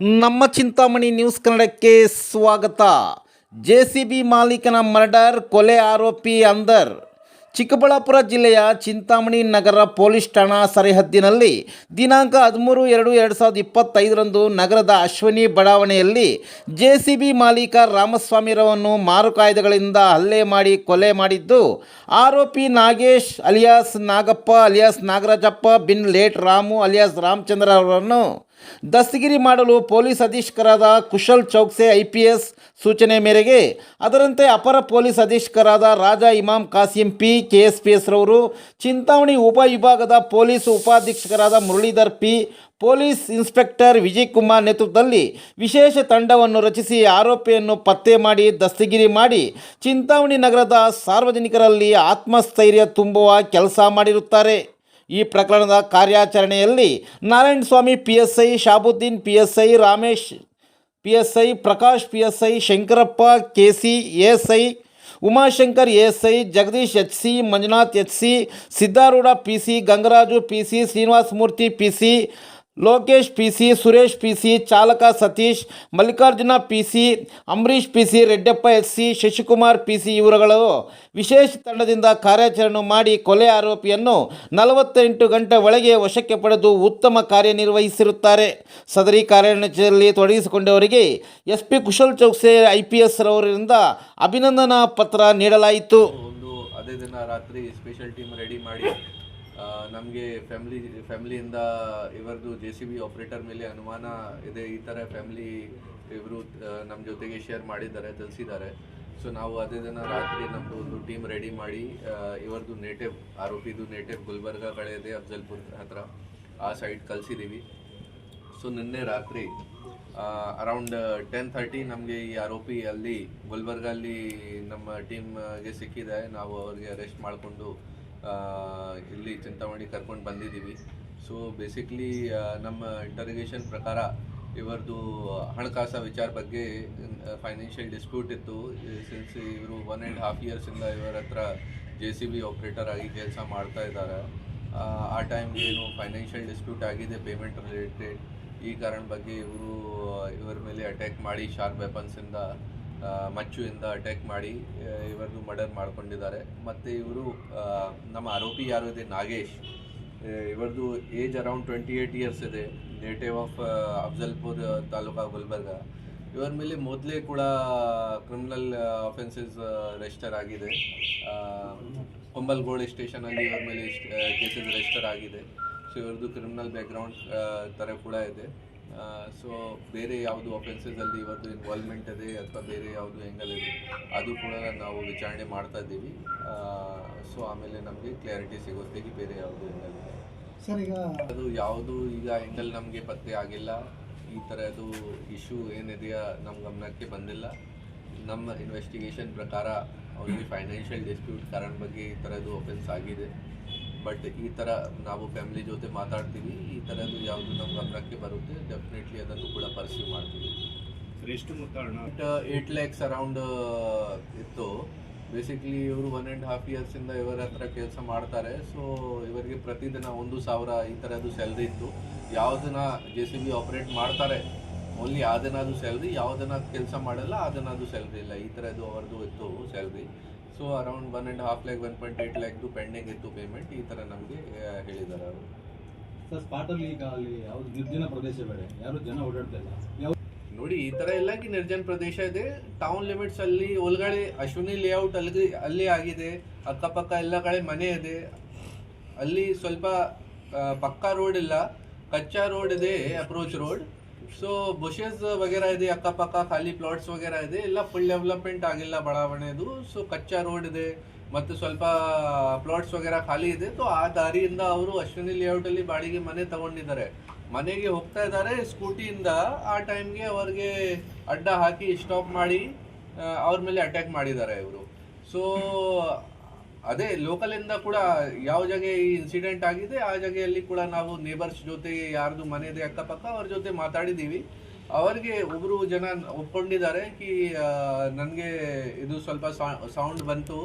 ನಮ್ಮ ಚಿಂತಾಮಣಿ ನ್ಯೂಸ್ ಕನ್ನಡಕ್ಕೆ ಸ್ವಾಗತ. ಜೆ ಸಿ ಬಿ ಮಾಲೀಕನ ಮರ್ಡರ್, ಕೊಲೆ ಆರೋಪಿ ಅಂದರ್. ಚಿಕ್ಕಬಳ್ಳಾಪುರ ಜಿಲ್ಲೆಯ ಚಿಂತಾಮಣಿ ನಗರ ಪೊಲೀಸ್ ಠಾಣಾ ಸರಿಹದ್ದಿನಲ್ಲಿ ದಿನಾಂಕ ಹದಿಮೂರು ಎರಡು ಎರಡು ಸಾವಿರದ ಇಪ್ಪತ್ತೈದರಂದು ನಗರದ ಅಶ್ವಿನಿ ಬಡಾವಣೆಯಲ್ಲಿ ಜೆ ಸಿ ಬಿ ಮಾಲೀಕ ರಾಮಸ್ವಾಮಿರವನ್ನು ಮಾರುಕಾಯ್ದೆಗಳಿಂದ ಹಲ್ಲೆ ಮಾಡಿ ಕೊಲೆ ಮಾಡಿದ್ದು, ಆರೋಪಿ ನಾಗೇಶ್ ಅಲಿಯಾಸ್ ನಾಗಪ್ಪ, ಅಲಿಯಾಸ್ ನಾಗರಾಜಪ್ಪ ಬಿನ್ ಲೇಟ್ ರಾಮು, ಅಲಿಯಾಸ್ ರಾಮಚಂದ್ರ ಅವರನ್ನು ದಸ್ತಗಿರಿ ಮಾಡಲು police ಅಧೀಕ್ಷಕರಾದ Kushal Chaukse I P S ಸೂಚನೆ ಮೇರೆಗೆ, ಅದರಂತೆ ಅಪರ police ಅಧೀಕ್ಷಕರಾದ Raja Imam Kasim P K S P S ರವರು, ಚಿಂತಾಮಣಿ ಉಪವಿಭಾಗದ police ಉಪಾಧೀಕ್ಷಕರಾದ Muralidhar P, police inspector Vijay Kumar ನೇತೃತ್ವದಲ್ಲಿ ವಿಶೇಷ ತಂಡವನ್ನು ರಚಿಸಿ ಆರೋಪಿಯನ್ನು ಪತ್ತೆ ಮಾಡಿ ದಸ್ತಗಿರಿ ಮಾಡಿ ಚಿಂತಾಮಣಿ ನಗರದ ಸಾರ್ವಜನಿಕರಲ್ಲಿ ಆತ್ಮಸ್ಥೈರ್ಯ ತುಂಬುವ ಕೆಲಸ ಮಾಡಿರುತ್ತಾರೆ. ಈ ಪ್ರಕರಣದ ಕಾರ್ಯಾಚರಣೆಯಲ್ಲಿ Narayana Swamy P S I Shabuddin P S I Ramesh P S I Prakash P S I Shankarappa K C S I Umashankar S I Jagadish H C Manjunath H C Siddarudha P C Gangaraju P C Srinivasa Murthy P C Lokesh P C Suresh P C ಚಾಲಕ Satish, Mallikarjuna P C Ambarish P C Reddappa S C Shashikumar P C ಇವರುಗಳು ವಿಶೇಷ ತಂಡದಿಂದ ಕಾರ್ಯಾಚರಣೆ ಮಾಡಿ ಕೊಲೆ ಆರೋಪಿಯನ್ನು ನಲವತ್ತೆಂಟು ಗಂಟೆ ಒಳಗೆ ವಶಕ್ಕೆ ಪಡೆದು ಉತ್ತಮ ಕಾರ್ಯನಿರ್ವಹಿಸಿರುತ್ತಾರೆ. ಸದರಿ ಕಾರ್ಯಾಚರಣೆಯಲ್ಲಿ ತೊಡಗಿಸಿಕೊಂಡವರಿಗೆ S P Kushal Chaukse I P S ರವರಿಂದ ಅಭಿನಂದನಾ ಪತ್ರ ನೀಡಲಾಯಿತು. ಒಂದು ಅದೇ ದಿನ ರಾತ್ರಿ ಸ್ಪೆಷಲ್ ಟೀಮ್ ರೆಡಿ ಮಾಡಿ ನಮಗೆ ಫ್ಯಾಮಿಲಿ ಫ್ಯಾಮ್ಲಿಯಿಂದ ಇವರದು ಜೆ ಸಿ ಬಿ ಆಪ್ರೇಟರ್ ಮೇಲೆ ಅನುಮಾನ ಇದೆ. ಈ ಥರ ಫ್ಯಾಮಿಲಿ ಇವರು ನಮ್ಮ ಜೊತೆಗೆ ಶೇರ್ ಮಾಡಿದ್ದಾರೆ, ತಿಳಿಸಿದ್ದಾರೆ. ಸೊ ನಾವು ಅದೇ ದಿನ ರಾತ್ರಿ ನಮ್ಮದು ಒಂದು ಟೀಮ್ ರೆಡಿ ಮಾಡಿ ಇವರದು ನೇಟಿವ್ ಆರೋಪಿದು ನೇಟಿವ್ ಗುಲ್ಬರ್ಗ ಕಡೆ ಇದೆ, ಅಫ್ಜಲ್ಪುರ್ ಹತ್ರ. ಆ ಸೈಡ್ ಕಲಿಸಿದ್ದೀವಿ ಸೊ ನಿನ್ನೆ ರಾತ್ರಿ ಅರೌಂಡ್ ಟೆನ್ ಥರ್ಟಿ ನಮಗೆ ಈ ಆರೋಪಿ ಅಲ್ಲಿ ಗುಲ್ಬರ್ಗಲ್ಲಿ ನಮ್ಮ ಟೀಮ್ಗೆ ಸಿಕ್ಕಿದೆ. ನಾವು ಅವ್ರಿಗೆ ಅರೆಸ್ಟ್ ಮಾಡಿಕೊಂಡು ಇಲ್ಲಿ ಚಿಂತಾಮಣಿ ಕರ್ಕೊಂಡು ಬಂದಿದ್ದೀವಿ. ಸೊ ಬೇಸಿಕ್ಲಿ ನಮ್ಮ ಇಂಟರ್ಗೇಷನ್ ಪ್ರಕಾರ ಇವರದು ಹಣಕಾಸು ವಿಚಾರ ಬಗ್ಗೆ ಫೈನಾನ್ಷಿಯಲ್ ಡಿಸ್ಪ್ಯೂಟ್ ಇತ್ತು. ಸಿನ್ಸ್ ಇವರು ಒನ್ ಆ್ಯಂಡ್ ಹಾಫ್ ಇಯರ್ಸಿಂದ ಇವರ ಹತ್ರ ಜೆ ಸಿ ಬಿ ಆಪ್ರೇಟರ್ ಆಗಿ ಕೆಲಸ ಮಾಡ್ತಾ ಇದ್ದಾರೆ. ಆ, ಟೈಮ್ಗೆ ಏನು ಫೈನಾನ್ಷಿಯಲ್ ಡಿಸ್ಪ್ಯೂಟ್ ಆಗಿದೆ ಪೇಮೆಂಟ್ ರಿಲೇಟೆಡ್ ಈ ಕಾರಣ ಬಗ್ಗೆ ಇವರು ಇವರ ಮೇಲೆ ಅಟ್ಯಾಕ್ ಮಾಡಿ ಶಾರ್ಪ್ ವೆಪನ್ಸಿಂದ ಮಚ್ಚುವಿಂದ ಅಟ್ಯಾಕ್ ಮಾಡಿ ಇವರು ಇವರದು ಮರ್ಡರ್ ಮಾಡ್ಕೊಂಡಿದ್ದಾರೆ. ಮತ್ತೆ ಇವರು ನಮ್ಮ ಆರೋಪಿ ಯಾರು ಇದೆ? Nagesh. ಇವರದು age around twenty eight years ಇದೆ. Native of Afzalpur taluka Gulbarga. ಇವರ ಮೇಲೆ ಮೊದಲೇ ಕೂಡ ಕ್ರಿಮಿನಲ್ ಅಫೆನ್ಸಸ್ ರಿಜಿಸ್ಟರ್ ಆಗಿದೆ. ಕೊಂಬಲ್ಗೋಳಿ ಸ್ಟೇಷನಲ್ಲಿ ಇವರ ಮೇಲೆ ಕೇಸಸ್ ರಿಜಿಸ್ಟರ್ ಆಗಿದೆ. ಸೊ ಇವ್ರದ್ದು ಕ್ರಿಮಿನಲ್ ಬ್ಯಾಕ್ಗ್ರೌಂಡ್ ಥರ ಕೂಡ ಇದೆ. ಸೊ ಬೇರೆ ಯಾವುದು ಅಫೆನ್ಸಸಲ್ಲಿ ಇವತ್ತು ಇನ್ವಾಲ್ವ್ಮೆಂಟ್ ಇದೆ ಅಥವಾ ಬೇರೆ ಯಾವುದು ಹೆಂಗಲ್ ಇದೆ ಅದು ಕೂಡ ನಾವು ವಿಚಾರಣೆ ಮಾಡ್ತಾ ಇದ್ದೀವಿ. ಸೊ ಆಮೇಲೆ ನಮಗೆ ಕ್ಲಾರಿಟಿ ಸಿಗುತ್ತೆ ಬೇರೆ ಯಾವುದು ಹೆಂಗಲ್ ಇದೆ. ಸರ್ ಈಗ ಅದು ಯಾವುದು ಈಗ ಹೆಂಗಲ್ ನಮಗೆ ಪತ್ತೆ ಆಗಿಲ್ಲ ಈ ಥರದ್ದು ಇಶ್ಯೂ ಏನಿದೆಯಾ ನಮ್ಮ ಗಮನಕ್ಕೆ ಬಂದಿಲ್ಲ. ನಮ್ಮ ಇನ್ವೆಸ್ಟಿಗೇಷನ್ ಪ್ರಕಾರ ಅವ್ರಿಗೆ ಫೈನಾನ್ಷಿಯಲ್ ಡಿಸ್ಪ್ಯೂಟ್ ಕಾರಣ ಬಗ್ಗೆ ಈ ಥರದ್ದು ಒಫೆನ್ಸ್ ಆಗಿದೆ. ಬಟ್ ಈ ತರ ನಾವು ಫ್ಯಾಮಿಲಿ ಜೊತೆ ಮಾತಾಡ್ತೀವಿ ಈ ಥರದ್ದು ಯಾವುದು ನಮ್ಮ ಗಮನಕ್ಕೆ ಬರುತ್ತೆ ಡೆಫಿನೆಟ್ಲಿ ಅದನ್ನು ಕೂಡ ಪರ್ಸ್ಯೂ ಮಾಡ್ತೀವಿ. ಎಷ್ಟು ಹಣ ಏಟ್ ಲ್ಯಾಕ್ಸ್ ಅರೌಂಡ್ ಇತ್ತು. ಬೇಸಿಕ್ಲಿ ಇವರು ಒನ್ ಆ್ಯಂಡ್ ಹಾಫ್ ಇಯರ್ಸಿಂದ ಇವರ ಹತ್ರ ಕೆಲಸ ಮಾಡ್ತಾರೆ. ಸೊ ಇವರಿಗೆ ಪ್ರತಿದಿನ ಒಂದು ಸಾವಿರ ಈ ಥರದ್ದು ಸ್ಯಾಲ್ರಿ ಇತ್ತು. ಯಾವುದನ್ನ ಜೆ ಸಿ ಬಿ ಆಪ್ರೇಟ್ ಮಾಡ್ತಾರೆ ಓನ್ಲಿ ಆ ದಿನ ಅದು ಸ್ಯಾಲ್ರಿ ಯಾವುದನ್ನ ಕೆಲಸ ಮಾಡಲ್ಲ ಆ ದಿನ ಅದು ಸ್ಯಾಲ್ರಿ ಇಲ್ಲ. ಈ ಥರದ್ದು ಅವರದು ಇತ್ತು salary so around one and half lakh one point eight ಲ್ಯಾಕ್ದು pending ಇತ್ತು ಪೇಮೆಂಟ್ ಈ ಥರ ನಮಗೆ ಹೇಳಿದ್ದಾರೆ ಅವರು. ಸರ್ ಸ್ಪಾಟಲ್ಲಿ ಈಗ ಅಲ್ಲಿ ಯಾವ್ದು ನಿರ್ಜನ ಪ್ರದೇಶ ಬೇರೆ. ಯಾರು ಜನ ಓಡಾಡ್ತಾ ಇಲ್ಲ. ಯಾವ ನೋಡಿ ಈ ತರ ಎಲ್ಲ ಕಿ ನಿರ್ಜನ ಪ್ರದೇಶ ಇದೆ. ಟೌನ್ ಲಿಮಿಟ್ಸ್ ಅಲ್ಲಿ ಒಳಗಡೆ ಅಶ್ವಿನಿ ಲೇಔಟ್ ಅಲ್ಲಿ ಅಲ್ಲಿ ಆಗಿದೆ. ಅಕ್ಕಪಕ್ಕ ಎಲ್ಲ ಕಡೆ ಮನೆ ಇದೆ. ಅಲ್ಲಿ ಸ್ವಲ್ಪ ಪಕ್ಕಾ ರೋಡ್ ಇಲ್ಲ. ಕಚ್ಚಾ ರೋಡ್ ಇದೆ ಅಪ್ರೋಚ್ ರೋಡ್ ಸೊ ಬುಷಸ್ ವಗೇರಾ ಇದೆ, ಅಕ್ಕಪಕ್ಕ ಖಾಲಿ ಪ್ಲಾಟ್ಸ್ ವಗೇರಾ ಇದೆ, ಎಲ್ಲ ಫುಲ್ ಡೆವಲಪ್ಮೆಂಟ್ ಆಗಿಲ್ಲ ಬಡಾವಣೆದು. ಸೊ ಕಚ್ಚಾ ರೋಡ್ ಇದೆ, ಮತ್ತು ಸ್ವಲ್ಪ ಪ್ಲಾಟ್ಸ್ ವಗೇರಾ ಖಾಲಿ ಇದೆ. ಸೊ ಆ ದಾರಿಯಿಂದ ಅವರು ಅಶ್ವಿನಿ ಲೇಔಟಲ್ಲಿ ಬಾಡಿಗೆ ಮನೆ ತಗೊಂಡಿದ್ದಾರೆ. ಮನೆಗೆ ಹೋಗ್ತಾ ಇದ್ದಾರೆ ಸ್ಕೂಟಿಯಿಂದ ಆ ಟೈಮ್ಗೆ ಅವ್ರಿಗೆ ಅಡ್ಡ ಹಾಕಿ ಸ್ಟಾಪ್ ಮಾಡಿ ಅವ್ರ ಮೇಲೆ ಅಟ್ಯಾಕ್ ಮಾಡಿದ್ದಾರೆ ಇವರು. ಸೊ ಅದೇ ಲೋಕಲ್ ಇಂದ ಕೂಡ ಯಾವ ಜಾಗ ಈ ಇನ್ಸಿಡೆಂಟ್ ಆಗಿದೆ ಆ ಜಾಗೆಯಲ್ಲಿ ಕೂಡ ನಾವು ನೇಬರ್ಸ್ ಜೊತೆ ಯಾರ್ದು ಮನೆ ಇದೆ ಅಕ್ಕಪಕ್ಕ ಅವ್ರ ಜೊತೆ ಮಾತಾಡಿದ್ದೀವಿ. ಅವರಿಗೆ ಒಬ್ರು ಜನ ಒಪ್ಕೊಂಡಿದ್ದಾರೆ ಕಿ ನನಗೆ ಇದು ಸ್ವಲ್ಪ ಸೌಂಡ್ ಬಂತು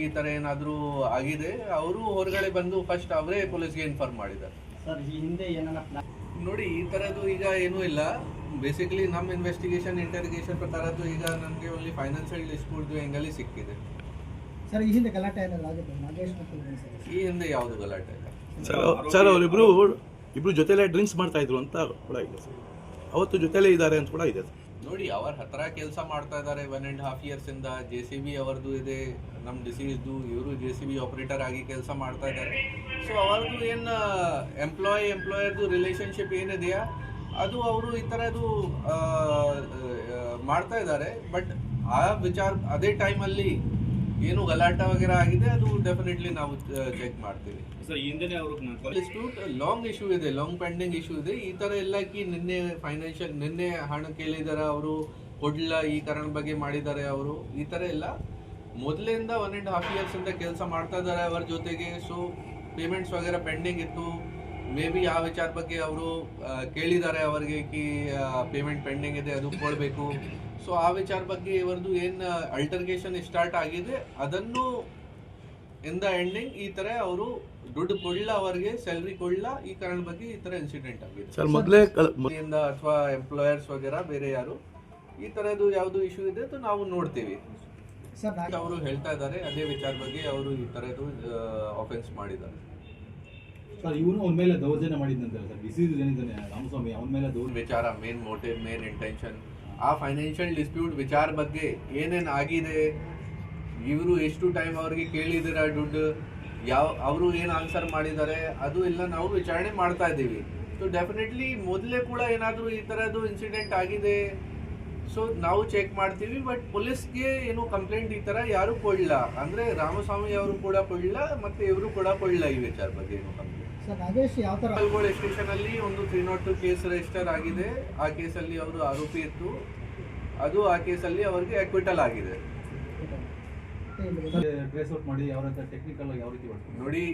ಈ ಥರ ಏನಾದರೂ ಆಗಿದೆ. ಅವರು ಹೊರಗಡೆ ಬಂದು ಫಸ್ಟ್ ಅವರೇ ಪೊಲೀಸ್ಗೆ ಇನ್ಫಾರ್ಮ್ ಮಾಡಿದ್ದಾರೆ. ಸರ್ ಹಿಂದೆ ಏನನ್ನ ನೋಡಿ ಈ ಥರದ್ದು ಈಗ ಏನೂ ಇಲ್ಲ. ಬೇಸಿಕಲಿ ನಮ್ಮ ಇನ್ವೆಸ್ಟಿಗೇಷನ್ ಇಂಟರಿಗೇಷನ್ ಪ್ರಕಾರ ಅದು ಈಗ ನನಗೆ ಒಳ್ಳೆ ಫೈನಾನ್ಷಿಯಲ್ ಡಿಸ್ಪ್ಯೂಟ್ ಹೆಂಗಲ್ಲಿ ಸಿಕ್ಕಿದೆ. ಸರ್ ಈ ಹಿಂದೆ ಗಲಾಟೆ ಏನಾದ್ರು ಆಗಿದೆ ನಾಗೇಶ್ ಮತ್ತು ಸರ್ ಈ ಹಿಂದೆ ಯಾವುದು ಗಲಾಟೆ ಇಲ್ಲ. ಸರ್ ಸರ್ ಅವರಿಬ್ರು ಇಬ್ರು ಜೊತೆಲೇ ಡ್ರಿಂಕ್ಸ್ ಮಾಡ್ತಾ ಇದ್ರು ಅಂತ ಕೂಡ ಇದೆ ಸರ್. ಅವತ್ತು ಜೊತೆಲೇ ಇದ್ದಾರೆ ಅಂತ ಕೂಡ ಇದೆ ಸರ್. ನೋಡಿ ಅವ್ರ ಹತ್ರ ಕೆಲಸ ಮಾಡ್ತಾ ಇದ್ದಾರೆ ಒನ್ ಆ್ಯಂಡ್ ಹಾಫ್ ಇಯರ್ಸ್ ಇಂದ. ಜೆ ಸಿ ಬಿ ಅವರದು ಇದೆ ನಮ್ಮ ಡಿಸೀಸ್ದು ಇವರು ಜೆ ಸಿ ಬಿ ಆಪರೇಟರ್ ಆಗಿ ಕೆಲಸ ಮಾಡ್ತಾ ಇದ್ದಾರೆ. ಸೊ ಅವ್ರದ್ದು ಏನು ಎಂಪ್ಲಾಯ್ ಎಂಪ್ಲಾಯರ್ದು ರಿಲೇಶನ್ಶಿಪ್ ಏನಿದೆಯಾ ಅದು ಅವರು ಈ ಥರದ್ದು ಮಾಡ್ತಾ ಇದ್ದಾರೆ. ಬಟ್ ಆ ವಿಚಾರ ಅದೇ ಟೈಮಲ್ಲಿ ಏನು ಗಲಾಟ ವಗೇರ ಆಗಿದೆ ಅದು ಡೆಫಿನೆಟ್ಲಿ ನಾವು ಚೆಕ್ ಮಾಡ್ತೀವಿ. ಲಾಂಗ್ ಇಶ್ಯೂ ಇದೆ ಲಾಂಗ್ ಪೆಂಡಿಂಗ್ ಇಶ್ಯೂ ಇದೆ. ಈ ತರ ಎಲ್ಲ ಕಿ ನಿನ್ನೆ ಫೈನಾನ್ಷಿಯಲ್ ನಿನ್ನೆ ಹಣ ಕೇಳಿದಾರೆ ಅವರು ಕೊಡ್ಲ ಈ ಕಾರಣ ಬಗ್ಗೆ ಮಾಡಿದ್ದಾರೆ ಅವರು ಈ ತರ ಎಲ್ಲ ಮೊದಲಿಂದ ಒನ್ ಅಂಡ್ ಹಾಫ್ ಇಯರ್ಸ್ ಇಂದ ಕೆಲಸ ಮಾಡ್ತಾ ಇದ್ದಾರೆ ಅವರ ಜೊತೆಗೆ. ಸೊ ಪೇಮೆಂಟ್ಸ್ ವಗೇರ ಪೆಂಡಿಂಗ್ ಇತ್ತು. ಮೇ ಬಿ ಆ ವಿಚಾರ ಬಗ್ಗೆ ಅವರು ಕೇಳಿದ್ದಾರೆ ಅವರಿಗೆ ಕಿ ಪೇಮೆಂಟ್ ಪೆಂಡಿಂಗ್ ಇದೆ ಅದು ಕೊಡಬೇಕು. ಸೊ ಆ ವಿಚಾರ ಬಗ್ಗೆ ಇವರದು ಏನು ಅಲ್ಟರ್ಗೇಷನ್ ಸ್ಟಾರ್ಟ್ ಆಗಿದೆ ಅದನ್ನು ಇನ್ ದ ಎಂಡಿಂಗ್ ಈ ತರ ಅವರು ದುಡ್ಡು ಕೊಡ್ಲ ಅವರಿಗೆ ಸ್ಯಾಲ್ರಿ ಕೊಡ್ಲ ಈ ಕಾರಣ ಬಗ್ಗೆ ಈ ತರ ಇನ್ಸಿಡೆಂಟ್ ಆಗಿದೆ. ಸರ್ ಮೊದಲೇ ಇಂದ ಅಥವಾ ಎಂಪ್ಲಾಯರ್ಸ್ ವಗೇರ ಬೇರೆ ಯಾರು ಈ ತರದ್ದು ಯಾವುದು ಇಶ್ಯೂ ಇದೆ ಅದು ನಾವು ನೋಡ್ತೀವಿ. ಸರ್ ಅವರು ಹೇಳ್ತಾ ಇದ್ದಾರೆ ಅದೇ ವಿಚಾರ ಬಗ್ಗೆ ಅವರು ಈ ತರದ್ದು ಆಫೆನ್ಸ್ ಮಾಡಿದ್ದಾರೆ. ಸರ್ ಇವನು ಅವನ ಮೇಲೆ ದೌರ್ಜನ್ಯ ಮಾಡಿದ್ದಂತೆ ಸರ್. ಡಿಸೀಸ್ ಏನಿದ್ದಾನೆ ರಾಮಸ್ವಾಮಿ? ಅವನ ಮೇಲೆ ದೌರ್ ವಿಚಾರ ಮೇನ್ ಮೋಟಿವ್ ಮೇನ್ ಇಂಟೆನ್ಷನ್ ಆ ಫೈನಾನ್ಷಿಯಲ್ ಡಿಸ್ಪ್ಯೂಟ್ ವಿಚಾರ ಬಗ್ಗೆ ಏನೇನು ಆಗಿದೆ? ಇವರು ಎಷ್ಟು ಟೈಮ್ ಅವ್ರಿಗೆ ಕೇಳಿದಿರ ದುಡ್ಡು? ಯಾವ ಅವರು ಏನು ಆನ್ಸರ್ ಮಾಡಿದ್ದಾರೆ? ಅದು ಎಲ್ಲ ನಾವು ವಿಚಾರಣೆ ಮಾಡ್ತಾ ಇದ್ದೀವಿ. ಸೊ ಡೆಫಿನೆಟ್ಲಿ ಮೊದಲೇ ಕೂಡ ಏನಾದರೂ ಈ ಥರದ್ದು ಇನ್ಸಿಡೆಂಟ್ ಆಗಿದೆ. ಸೊ ನಾವು ಚೆಕ್ ಮಾಡ್ತೀವಿ ಬಟ್ ಪೊಲೀಸ್ಗೆ ಏನು ಕಂಪ್ಲೇಂಟ್ ಈ ಥರ ಯಾರೂ ಕೊಡಲಿಲ್ಲ. ಅಂದರೆ ರಾಮಸ್ವಾಮಿ ಅವರು ಕೂಡ ಕೊಡಲಿಲ್ಲ ಮತ್ತು ಇವರು ಕೂಡ ಕೊಡಲಿಲ್ಲ ಈ ವಿಚಾರ ಬಗ್ಗೆ ಏನು ಕಂಪ್ಲೇಂಟ್ ಕಲ್ಗೋಳ ಸ್ಟೇಷನ್ ಅಲ್ಲಿ ಒಂದು three naught two case register ಆಗಿದೆ. ಆ ಕೇಸಲ್ಲಿ ಅವರು ಆರೋಪಿ ಇತ್ತು. ಅದು ಆ ಕೇಸಲ್ಲಿ ಅವರಿಗೆ ಅಕ್ವಿಟಲ್ ಆಗಿದೆ. ಟ್ರೇಸ್ ಔಟ್ ಮಾಡಿ ಯಾವ ಟೆಕ್ನಿಕಲ್ ಯಾವ ರೀತಿ ಮಾಡ್ತಾರೆ? ನೋಡಿ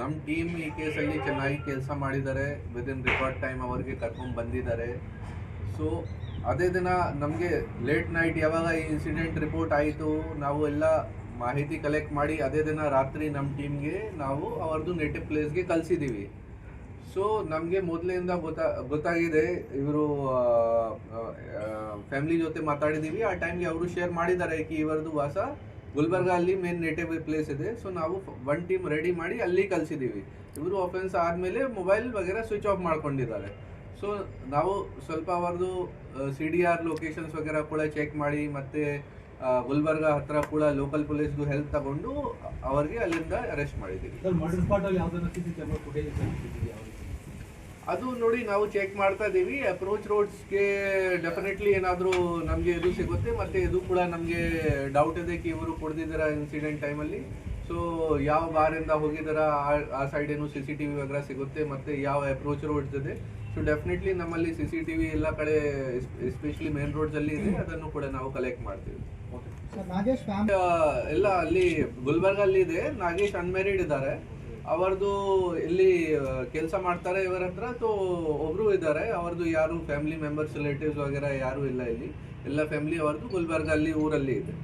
ನಮ್ಮ ಟೀಮ್ ಈ ಕೇಸಲ್ಲಿ ಚೆನ್ನಾಗಿ ಕೆಲಸ ಮಾಡಿದ್ದಾರೆ. ವಿದಿನ್ ರೆಕಾರ್ಡ್ ಟೈಮ್ ಅವರಿಗೆ ಕರ್ಕೊಂಡು ಬಂದಿದ್ದಾರೆ. ಸೊ ಅದೇ ದಿನ ನಮಗೆ ಲೇಟ್ ನೈಟ್ ಯಾವಾಗ ಈ ಇನ್ಸಿಡೆಂಟ್ ರಿಪೋರ್ಟ್ ಆಯಿತು ನಾವು ಎಲ್ಲ ಮಾಹಿತಿ ಕಲೆಕ್ಟ್ ಮಾಡಿ ಅದೇ ದಿನ ರಾತ್ರಿ ನಮ್ಮ ಟೀಮ್ಗೆ ನಾವು ಅವ್ರದ್ದು ನೇಟಿವ್ ಪ್ಲೇಸ್ಗೆ ಕಳಿಸಿದ್ದೀವಿ ಸೊ ನಮಗೆ ಮೊದಲಿಂದ ಗೊತ್ತಾ, ಗೊತ್ತಾಗಿದೆ, ಇವರು ಫ್ಯಾಮಿಲಿ ಜೊತೆ ಮಾತಾಡಿದ್ದೀವಿ ಆ ಟೈಮ್ಗೆ ಅವರು ಶೇರ್ ಮಾಡಿದ್ದಾರೆ ಕಿ ಇವರದು ವಾಸ. ಗುಲ್ಬರ್ಗ ಅಲ್ಲಿ ಮೇನ್ ನೇಟಿವ್ ಪ್ಲೇಸ್ ಇದೆ. ಸೊ ನಾವು ಒನ್ ಟೀಮ್ ರೆಡಿ ಮಾಡಿ ಅಲ್ಲಿ ಕಳಿಸಿದ್ದೀವಿ ಇವರು ಆಫೆನ್ಸ್ ಆದಮೇಲೆ ಮೊಬೈಲ್ ವಗೇರೆ ಸ್ವಿಚ್ ಆಫ್ ಮಾಡ್ಕೊಂಡಿದ್ದಾರೆ. ಸೊ ನಾವು ಸ್ವಲ್ಪ ಅವರದು ಸಿ ಡಿ ಆರ್ ಲೊಕೇಶನ್ಸ್ ವಗೇರೆ ಕೂಡ ಚೆಕ್ ಮಾಡಿ, ಮತ್ತೆ ಗುಲ್ಬರ್ಗ ಹತ್ರ ಕೂಡ ಲೋಕಲ್ ಪೊಲೀಸ್ಗೂ ಹೆಲ್ಪ್ ತಗೊಂಡು ಅವರಿಗೆ ಅಲ್ಲಿಂದ ಅರೆಸ್ಟ್ ಮಾಡಿದ್ದೀವಿ. ಅದು ನೋಡಿ ನಾವು ಚೆಕ್ ಮಾಡ್ತಾ ಇದ್ದೀವಿ. ಅಪ್ರೋಚ್ ರೋಡ್ಸ್ಗೆ ಡೆಫಿನೆಟ್ಲಿ ಏನಾದರೂ ನಮಗೆ ಇದು ಸಿಗುತ್ತೆ. ಮತ್ತೆ ಇದು ಕೂಡ ನಮಗೆ ಡೌಟ್ ಇದೆ ಕಿ ಇವರು ಕೊಡ್ದಿದ್ದೀರಾ ಇನ್ಸಿಡೆಂಟ್ ಟೈಮಲ್ಲಿ ಸೊ ಯಾವ ಬಾರಿಂದ ಹೋಗಿದಾರ ಆ ಸೈಡ್ ಏನು ಸಿ ಸಿ ಟಿ ವಿ ವಗೇರೆ ಸಿಗುತ್ತೆ ಮತ್ತೆ ಯಾವ ಅಪ್ರೋಚ್ ರೋಡ್ ಇದೆ? ಸೊ ಡೆಫಿನೆಟ್ಲಿ ನಮ್ಮಲ್ಲಿ ಸಿ ಸಿ ಟಿ ವಿ ಎಲ್ಲ ಕಡೆ ಎಸ್ಪೆಷಲಿ ಮೇನ್ ರೋಡ್ಸಲ್ಲಿ ಇದೆ ಅದನ್ನು ಕೂಡ ನಾವು ಕಲೆಕ್ಟ್ ಮಾಡ್ತೀವಿ. ಸರ್ ನಾಗೇಶ್ ಫ್ಯಾಮಿಲಿ ಆ, ಎಲ್ಲ ಅಲ್ಲಿ ಗುಲ್ಬರ್ಗ ಅಲ್ಲಿ ಇದೆ ನಾಗೇಶ್ ಅನ್ಮ್ಯಾರಿಡ್ ಇದ್ದಾರೆ. ಅವರದು ಇಲ್ಲಿ ಕೆಲಸ ಮಾಡ್ತಾರೆ ಇವರ ಹತ್ರ ಸೊ ಒಬ್ರು ಇದ್ದಾರೆ. ಅವ್ರದ್ದು ಯಾರು ಫ್ಯಾಮಿಲಿ ಮೆಂಬರ್ಸ್ ರಿಲೇಟಿವ್ಸ್ ವಗೇರೆ ಯಾರು ಇಲ್ಲ ಇಲ್ಲಿ. ಎಲ್ಲ ಫ್ಯಾಮಿಲಿ ಅವ್ರದ್ದು ಗುಲ್ಬರ್ಗ ಅಲ್ಲಿ ಊರಲ್ಲಿ ಇದೆ.